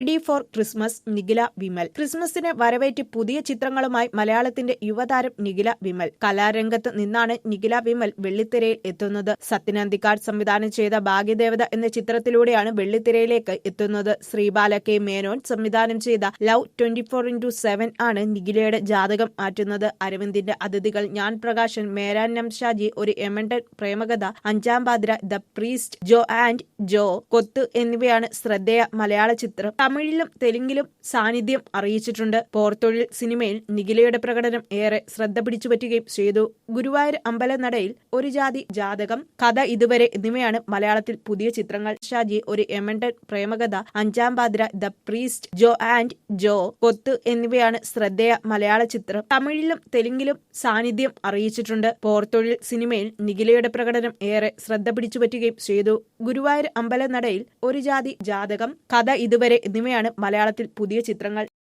D for Christmas Nikhila Vimal ക്രിസ്മസിനെ വരവേറ്റ് പുതിയ ചിത്രങ്ങളുമായി മലയാളത്തിന്റെ യുവതാരം നിഖില വിമൽ. കലാരംഗത്ത് നിന്നാണ് നിഖില വിമൽ വെള്ളിത്തിരയിൽ എത്തുന്നത്. സത്യനന്ദിക്കാട് സംവിധാനം ചെയ്ത ഭാഗ്യദേവത എന്ന ചിത്രത്തിലൂടെയാണ് വെള്ളിത്തിരയിലേക്ക് എത്തുന്നത്. ശ്രീബാല കെ. മേനോൻ സംവിധാനം ചെയ്ത love twenty four into seven ആണ് നിഖിലയുടെ ജാതകം മാറ്റുന്നത്. അരവിന്ദിന്റെ അതിഥികൾ ഞാൻ Prakashan മേരാൻ നംഷാജി Oru Yamandan Premakatha Anjaam Pathira the priest Jo and Jo Kothu എന്നിവയാണ് ശ്രദ്ധേയ മലയാള ചിത്രം. തമിഴിലും തെലുങ്കിലും സാന്നിധ്യം അറിയിച്ചിട്ടുണ്ട്. പോർത്തൊഴിൽ സിനിമയിൽ നിഖിലയുടെ പ്രകടനം ഏറെ ശ്രദ്ധ പിടിച്ചുപറ്റുകയും ചെയ്തു. ഗുരുവായൂർ അമ്പലനടയിൽ ഒരു ജാതി ജാതകം കഥ ഇതുവരെ എന്നിവയാണ് മലയാളത്തിൽ പുതിയ ചിത്രങ്ങൾ. Shaji Oru Yamandan Premakatha Anjaam Pathira the priest Jo and Jo Kothu എന്നിവയാണ് ശ്രദ്ധേയ മലയാള ചിത്രം. തമിഴിലും തെലുങ്കിലും സാന്നിധ്യം അറിയിച്ചിട്ടുണ്ട്. പോർത്തൊഴിൽ സിനിമയിൽ നിഖിലയുടെ പ്രകടനം ഏറെ ശ്രദ്ധ പിടിച്ചുപറ്റുകയും ചെയ്തു. ഗുരുവായൂർ അമ്പലനടയിൽ ഒരു ജാതി ജാതകം കഥ ഇതുവരെ എന്നിവയാണ് മലയാളത്തിൽ പുതിയ ചിത്രങ്ങൾ